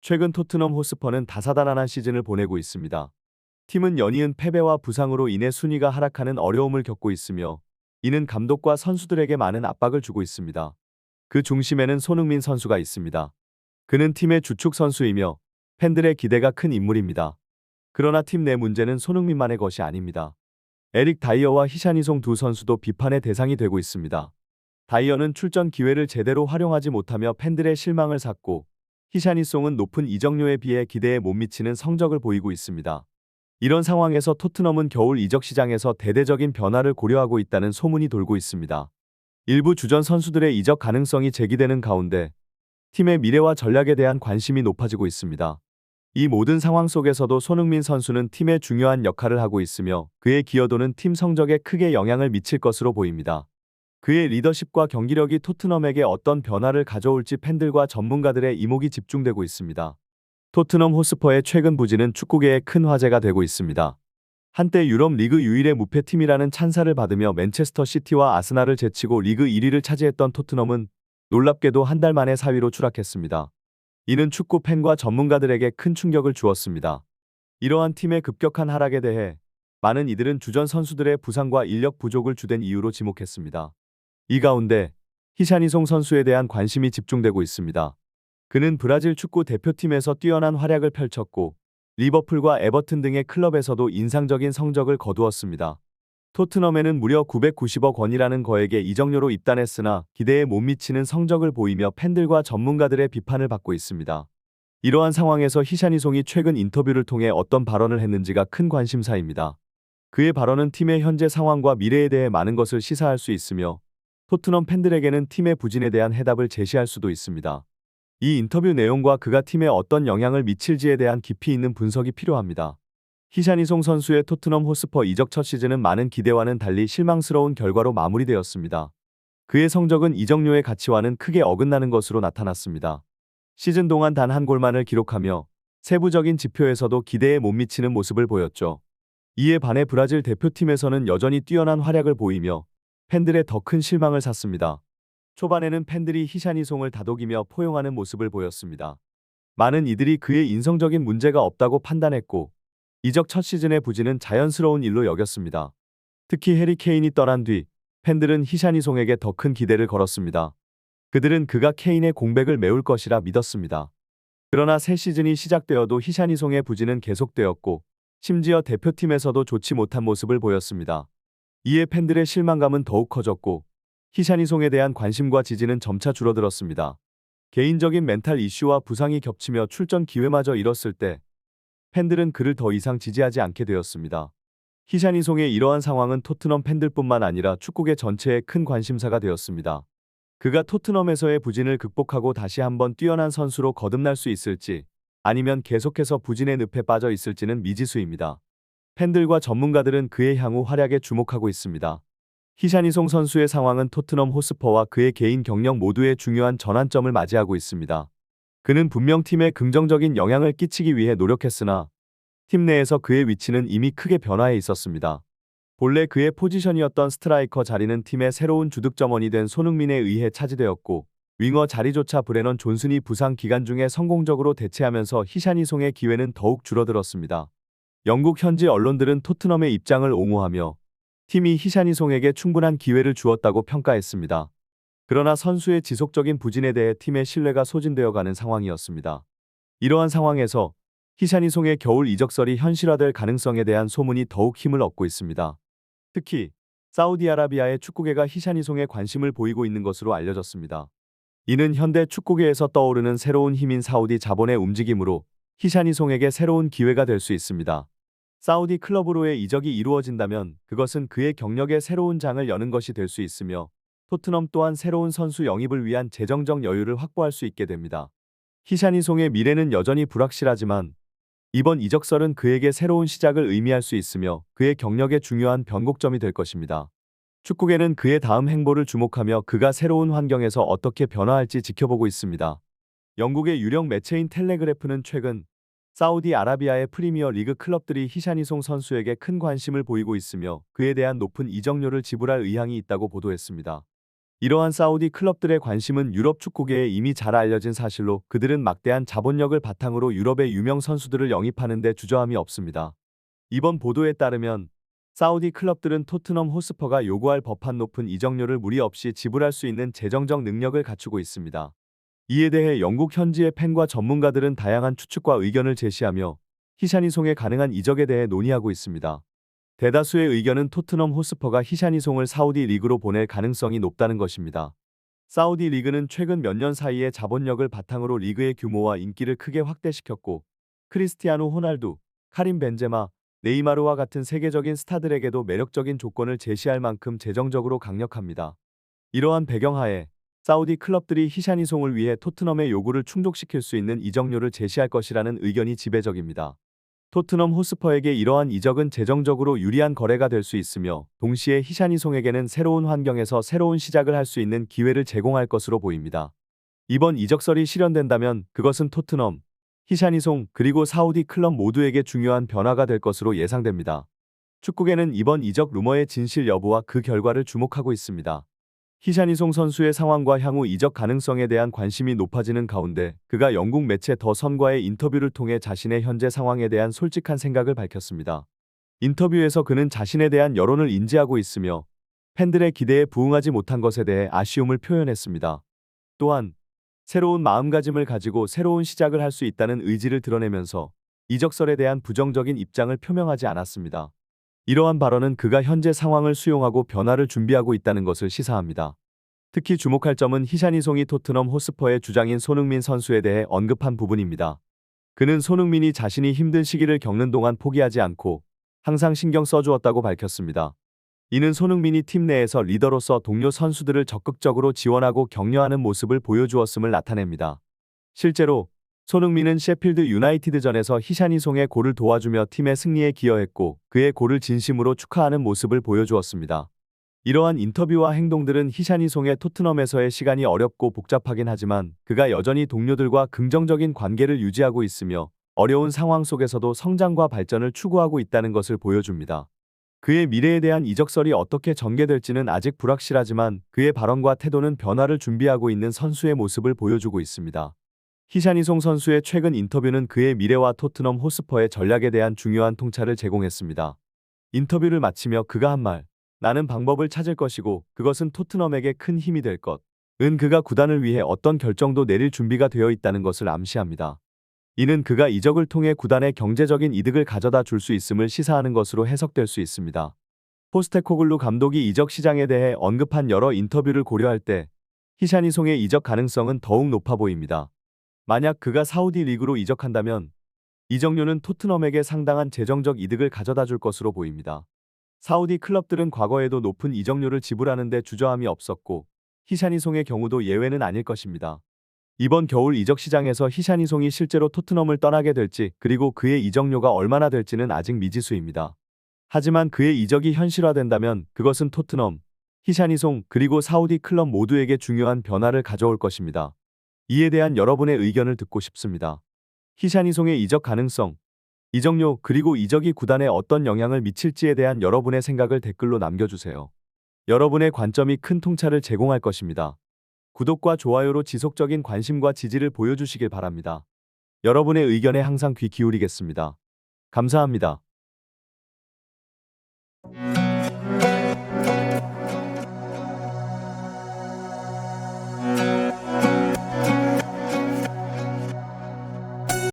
최근 토트넘 호스퍼는 다사다난한 시즌을 보내고 있습니다. 팀은 연이은 패배와 부상으로 인해 순위가 하락하는 어려움을 겪고 있으며 이는 감독과 선수들에게 많은 압박을 주고 있습니다. 그 중심에는 손흥민 선수가 있습니다. 그는 팀의 주축 선수이며 팬들의 기대가 큰 인물입니다. 그러나 팀 내 문제는 손흥민만의 것이 아닙니다. 에릭 다이어와 히샤니송 두 선수도 비판의 대상이 되고 있습니다. 다이어는 출전 기회를 제대로 활용하지 못하며 팬들의 실망을 샀고 히샤니송은 높은 이적료에 비해 기대에 못 미치는 성적을 보이고 있습니다. 이런 상황에서 토트넘은 겨울 이적 시장에서 대대적인 변화를 고려하고 있다는 소문이 돌고 있습니다. 일부 주전 선수들의 이적 가능성이 제기되는 가운데 팀의 미래와 전략에 대한 관심이 높아지고 있습니다. 이 모든 상황 속에서도 손흥민 선수는 팀의 중요한 역할을 하고 있으며 그의 기여도는 팀 성적에 크게 영향을 미칠 것으로 보입니다. 그의 리더십과 경기력이 토트넘에게 어떤 변화를 가져올지 팬들과 전문가들의 이목이 집중되고 있습니다. 토트넘 호스퍼의 최근 부진은 축구계에 큰 화제가 되고 있습니다. 한때 유럽 리그 유일의 무패팀이라는 찬사를 받으며 맨체스터 시티와 아스날을 제치고 리그 1위를 차지했던 토트넘은 놀랍게도 한 달 만에 4위로 추락했습니다. 이는 축구 팬과 전문가들에게 큰 충격을 주었습니다. 이러한 팀의 급격한 하락에 대해 많은 이들은 주전 선수들의 부상과 인력 부족을 주된 이유로 지목했습니다. 이 가운데 히샤니송 선수에 대한 관심이 집중되고 있습니다. 그는 브라질 축구 대표팀에서 뛰어난 활약을 펼쳤고 리버풀과 에버튼 등의 클럽에서도 인상적인 성적을 거두었습니다. 토트넘에는 무려 990억 원이라는 거액의 이적료로 입단했으나 기대에 못 미치는 성적을 보이며 팬들과 전문가들의 비판을 받고 있습니다. 이러한 상황에서 히샤니송이 최근 인터뷰를 통해 어떤 발언을 했는지가 큰 관심사입니다. 그의 발언은 팀의 현재 상황과 미래에 대해 많은 것을 시사할 수 있으며 토트넘 팬들에게는 팀의 부진에 대한 해답을 제시할 수도 있습니다. 이 인터뷰 내용과 그가 팀에 어떤 영향을 미칠지에 대한 깊이 있는 분석이 필요합니다. 히샤니송 선수의 토트넘 호스퍼 이적 첫 시즌은 많은 기대와는 달리 실망스러운 결과로 마무리되었습니다. 그의 성적은 이적료의 가치와는 크게 어긋나는 것으로 나타났습니다. 시즌 동안 단 한 골만을 기록하며 세부적인 지표에서도 기대에 못 미치는 모습을 보였죠. 이에 반해 브라질 대표팀에서는 여전히 뛰어난 활약을 보이며 팬들의 더 큰 실망을 샀습니다. 초반에는 팬들이 히샤니송을 다독이며 포용하는 모습을 보였습니다. 많은 이들이 그의 인성적인 문제가 없다고 판단했고 이적 첫 시즌의 부진은 자연스러운 일로 여겼습니다. 특히 해리 케인이 떠난 뒤 팬들은 히샤니송에게 더 큰 기대를 걸었습니다. 그들은 그가 케인의 공백을 메울 것이라 믿었습니다. 그러나 새 시즌이 시작되어도 히샤니송의 부진은 계속되었고 심지어 대표팀에서도 좋지 못한 모습을 보였습니다. 이에 팬들의 실망감은 더욱 커졌고 히샤니송에 대한 관심과 지지는 점차 줄어들었습니다. 개인적인 멘탈 이슈와 부상이 겹치며 출전 기회마저 잃었을 때 팬들은 그를 더 이상 지지하지 않게 되었습니다. 히샤니송의 이러한 상황은 토트넘 팬들뿐만 아니라 축구계 전체에 큰 관심사가 되었습니다. 그가 토트넘에서의 부진을 극복하고 다시 한번 뛰어난 선수로 거듭날 수 있을지 아니면 계속해서 부진의 늪에 빠져 있을지는 미지수입니다. 팬들과 전문가들은 그의 향후 활약에 주목하고 있습니다. 히샤니송 선수의 상황은 토트넘 호스퍼와 그의 개인 경력 모두에 중요한 전환점을 맞이하고 있습니다. 그는 분명 팀에 긍정적인 영향을 끼치기 위해 노력했으나 팀 내에서 그의 위치는 이미 크게 변화해 있었습니다. 본래 그의 포지션이었던 스트라이커 자리는 팀의 새로운 주득점원이 된 손흥민에 의해 차지되었고 윙어 자리조차 브레넌 존슨이 부상 기간 중에 성공적으로 대체하면서 히샤니송의 기회는 더욱 줄어들었습니다. 영국 현지 언론들은 토트넘의 입장을 옹호하며 팀이 히샤니송에게 충분한 기회를 주었다고 평가했습니다. 그러나 선수의 지속적인 부진에 대해 팀의 신뢰가 소진되어 가는 상황이었습니다. 이러한 상황에서 히샤니송의 겨울 이적설이 현실화될 가능성에 대한 소문이 더욱 힘을 얻고 있습니다. 특히 사우디아라비아의 축구계가 히샤니송에 관심을 보이고 있는 것으로 알려졌습니다. 이는 현대 축구계에서 떠오르는 새로운 힘인 사우디 자본의 움직임으로 히샤니송에게 새로운 기회가 될 수 있습니다. 사우디 클럽으로의 이적이 이루어진다면 그것은 그의 경력에 새로운 장을 여는 것이 될 수 있으며 토트넘 또한 새로운 선수 영입을 위한 재정적 여유를 확보할 수 있게 됩니다. 히샤니송의 미래는 여전히 불확실하지만 이번 이적설은 그에게 새로운 시작을 의미할 수 있으며 그의 경력에 중요한 변곡점이 될 것입니다. 축구계는 그의 다음 행보를 주목하며 그가 새로운 환경에서 어떻게 변화할지 지켜보고 있습니다. 영국의 유력 매체인 텔레그래프는 최근 사우디아라비아의 프리미어 리그 클럽들이 히샤니송 선수에게 큰 관심을 보이고 있으며 그에 대한 높은 이적료를 지불할 의향이 있다고 보도했습니다. 이러한 사우디 클럽들의 관심은 유럽 축구계에 이미 잘 알려진 사실로 그들은 막대한 자본력을 바탕으로 유럽의 유명 선수들을 영입하는 데 주저함이 없습니다. 이번 보도에 따르면 사우디 클럽들은 토트넘 호스퍼가 요구할 법한 높은 이적료를 무리 없이 지불할 수 있는 재정적 능력을 갖추고 있습니다. 이에 대해 영국 현지의 팬과 전문가들은 다양한 추측과 의견을 제시하며 히샤니송의 가능한 이적에 대해 논의하고 있습니다. 대다수의 의견은 토트넘 호스퍼가 히샤니송을 사우디 리그로 보낼 가능성이 높다는 것입니다. 사우디 리그는 최근 몇 년 사이에 자본력을 바탕으로 리그의 규모와 인기를 크게 확대시켰고 크리스티아노 호날두, 카림 벤제마, 네이마르와 같은 세계적인 스타들에게도 매력적인 조건을 제시할 만큼 재정적으로 강력합니다. 이러한 배경하에 사우디 클럽들이 히샤니송을 위해 토트넘의 요구를 충족시킬 수 있는 이적료를 제시할 것이라는 의견이 지배적입니다. 토트넘 호스퍼에게 이러한 이적은 재정적으로 유리한 거래가 될 수 있으며 동시에 히샤니송에게는 새로운 환경에서 새로운 시작을 할 수 있는 기회를 제공할 것으로 보입니다. 이번 이적설이 실현된다면 그것은 토트넘, 히샤니송 그리고 사우디 클럽 모두에게 중요한 변화가 될 것으로 예상됩니다. 축구계는 이번 이적 루머의 진실 여부와 그 결과를 주목하고 있습니다. 히샤니송 선수의 상황과 향후 이적 가능성에 대한 관심이 높아지는 가운데 그가 영국 매체 더 선과의 인터뷰를 통해 자신의 현재 상황에 대한 솔직한 생각을 밝혔습니다. 인터뷰에서 그는 자신에 대한 여론을 인지하고 있으며 팬들의 기대에 부응하지 못한 것에 대해 아쉬움을 표현했습니다. 또한 새로운 마음가짐을 가지고 새로운 시작을 할 수 있다는 의지를 드러내면서 이적설에 대한 부정적인 입장을 표명하지 않았습니다. 이러한 발언은 그가 현재 상황을 수용하고 변화를 준비하고 있다는 것을 시사합니다. 특히 주목할 점은 히샤니송이 토트넘 호스퍼의 주장인 손흥민 선수에 대해 언급한 부분입니다. 그는 손흥민이 자신이 힘든 시기를 겪는 동안 포기하지 않고 항상 신경 써주었다고 밝혔습니다. 이는 손흥민이 팀 내에서 리더로서 동료 선수들을 적극적으로 지원하고 격려하는 모습을 보여주었음을 나타냅니다. 실제로 손흥민은 셰필드 유나이티드전에서 히샤니송의 골을 도와주며 팀의 승리에 기여했고 그의 골을 진심으로 축하하는 모습을 보여주었습니다. 이러한 인터뷰와 행동들은 히샤니송의 토트넘에서의 시간이 어렵고 복잡하긴 하지만 그가 여전히 동료들과 긍정적인 관계를 유지하고 있으며 어려운 상황 속에서도 성장과 발전을 추구하고 있다는 것을 보여줍니다. 그의 미래에 대한 이적설이 어떻게 전개될지는 아직 불확실하지만 그의 발언과 태도는 변화를 준비하고 있는 선수의 모습을 보여주고 있습니다. 히샤니송 선수의 최근 인터뷰는 그의 미래와 토트넘 호스퍼의 전략에 대한 중요한 통찰을 제공했습니다. 인터뷰를 마치며 그가 한 말, 나는 방법을 찾을 것이고 그것은 토트넘에게 큰 힘이 될 것. 은 그가 구단을 위해 어떤 결정도 내릴 준비가 되어 있다는 것을 암시합니다. 이는 그가 이적을 통해 구단의 경제적인 이득을 가져다 줄 수 있음을 시사하는 것으로 해석될 수 있습니다. 포스테코글루 감독이 이적 시장에 대해 언급한 여러 인터뷰를 고려할 때 히샤니송의 이적 가능성은 더욱 높아 보입니다. 만약 그가 사우디 리그로 이적한다면 이적료는 토트넘에게 상당한 재정적 이득을 가져다 줄 것으로 보입니다. 사우디 클럽들은 과거에도 높은 이적료를 지불하는데 주저함이 없었고 히샤니송의 경우도 예외는 아닐 것입니다. 이번 겨울 이적 시장에서 히샤니송이 실제로 토트넘을 떠나게 될지 그리고 그의 이적료가 얼마나 될지는 아직 미지수입니다. 하지만 그의 이적이 현실화된다면 그것은 토트넘, 히샤니송 그리고 사우디 클럽 모두에게 중요한 변화를 가져올 것입니다. 이에 대한 여러분의 의견을 듣고 싶습니다. 히샤니송의 이적 가능성, 이적료 그리고 이적이 구단에 어떤 영향을 미칠지에 대한 여러분의 생각을 댓글로 남겨주세요. 여러분의 관점이 큰 통찰을 제공할 것입니다. 구독과 좋아요로 지속적인 관심과 지지를 보여주시길 바랍니다. 여러분의 의견에 항상 귀 기울이겠습니다. 감사합니다.